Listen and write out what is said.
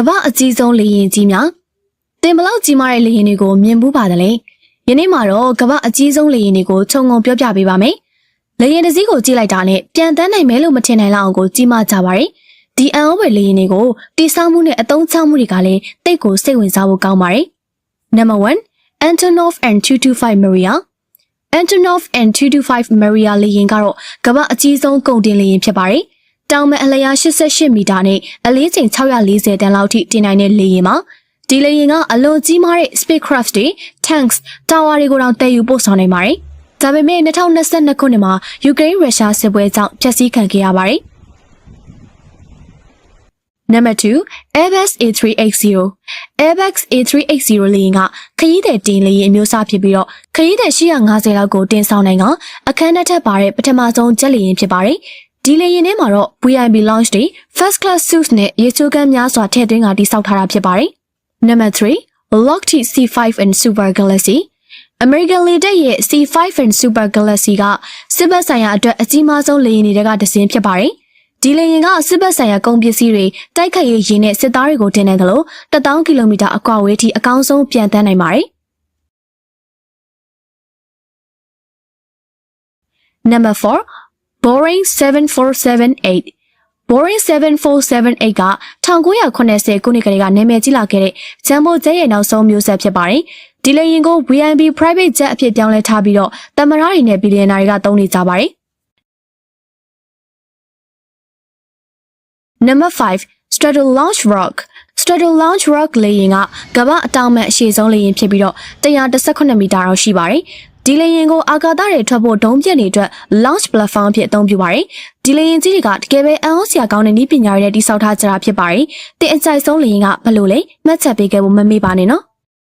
ကမ္ဘာအကြီးဆုံးလေယာဉ်ကြီးများတင်ဘလောက်ကြီးမားတဲ့လေယာဉ်တွေကိုမြင်ဘူးပါတယ်လေယနေ့မှာတော့ကမ္ဘာအကြီးဆုံးလေယာဉ်တွေကိုခြုံငုံပြောပြပေးပါမယ်လေယာဉ်တစ်စီးကိုကြည့်လိုက်တာနဲ့ပြန်တန်းနိုင်မယ်လို့မထင်နိုင်လောက်အောင်ကိုကြီးမားကြပါရယ်ဒီအန်အောဝယ်လေယာဉ်တွေကိုတိစောက်မှုနဲ့အသုံးချမှုတွေကလည်းတိတ်ကိုစိတ်ဝင်စားဖို့ကောင်းပါတယ် Number 1 Antonov and 225 Maria Antonov and 225 Maria လေယာဉ်ကတော့ကမ္ဘာအကြီးဆုံးကုန်တင်လေယာဉ်ဖြစ်ပါတယ်။ တောင်မဲ့အလျာ88မီတာနဲ့အလေးချိန်640တန်လောက်ထိတင်နိုင်တဲ့လေယာဉ်မှာဒီလေယာဉ်ကအလွန်ကြီးမားတဲ့ spacecraft တွေ tanks တာဝါတွေကိုတောင်တည်ယူပို့ဆောင်နိုင်ပါတယ်။ဒါပေမဲ့2022ခုနှစ်မှာယူကရိန်းရုရှားစစ်ပွဲကြောင့်ဖျက်ဆီးခံခဲ့ရပါတယ်။ Number 2 Airbus A380 Airbus A380 လေယာဉ်ကခရီးသည်တင်လေယာဉ်အမျိုးအစားဖြစ်ပြီးတော့ခရီးသည်850လောက်ကိုတင်ဆောင်နိုင်ကအခန်းထဲထပ်ပါတဲ့ပထမဆုံးဂျက်လေယာဉ်ဖြစ်ပါတယ်။ ဒီလေယာဉ်ထဲမှာတော့ VIP lounge တွေ first class suites နဲ့ရေချိုးကမ်းများစွာထည့်သွင်းကတိစောက်ထားတာဖြစ်ပါတယ်။ Number 3 Lockheed C5 and Super Galaxy American လေတပ်ရဲ့ C5 and Super Galaxy ကစစ်ဘက်ဆိုင်ရာအတွက်အကြီးမားဆုံးလေယာဉ်တွေကတစ်စင်းဖြစ်ပါတယ်။ဒီလေယာဉ်ကစစ်ဘက်ဆိုင်ရာကုန်ပစ္စည်းတွေတိုက်ခိုက်ရေးယာဉ်နဲ့စစ်သားတွေကိုတင်နိုင်တယ်လို့1000ကီလိုမီတာအကွာအဝေးထိအကောင်းဆုံးပြန်တန်းနိုင်ပါတယ်။ Number 4 Boeing 7478 Boeing 7478က1980ခုနှစ်ကလေးကနာမည်ကြီးလာခဲ့တဲ့ဂျမ်ဘိုဂျက်ရဲ့နောက်ဆုံးမျိုးဆက်ဖြစ်ပါတယ်။ဒီလေယာဉ်ကို VIP private jet အဖြစ်ပြောင်းလဲထားပြီးတော့တမရတွေနဲ့ဘီလီယံနာတွေကသုံးနေကြပါတယ်။ Number 5 Straddle Launch Rock Straddle Launch Rock လေယာဉ်ကကမ္ဘာအတောင်မဲ့အရှည်ဆုံးလေယာဉ်ဖြစ်ပြီးတော့118မီတာလောက်ရှိပါတယ်။ ဒီလေယာဉ်ကိုအာကာသတွေထွက်ဖို့ဒုံးပြက်တွေအတွက် launch platform အဖြစ်အသုံးပြုပါတယ်။ဒီလေယာဉ်ကြီးတွေကတကယ်ပဲအအောင်စရာကောင်းတဲ့နည်းပညာတွေနဲ့တည်ဆောက်ထားကြတာဖြစ်ပါတယ်။တင်အကြိုက်ဆုံးလေယာဉ်ကဘယ်လိုလဲမှတ်ချက်ပေးခဲ့ဖို့မမေ့ပါနဲ့နော်။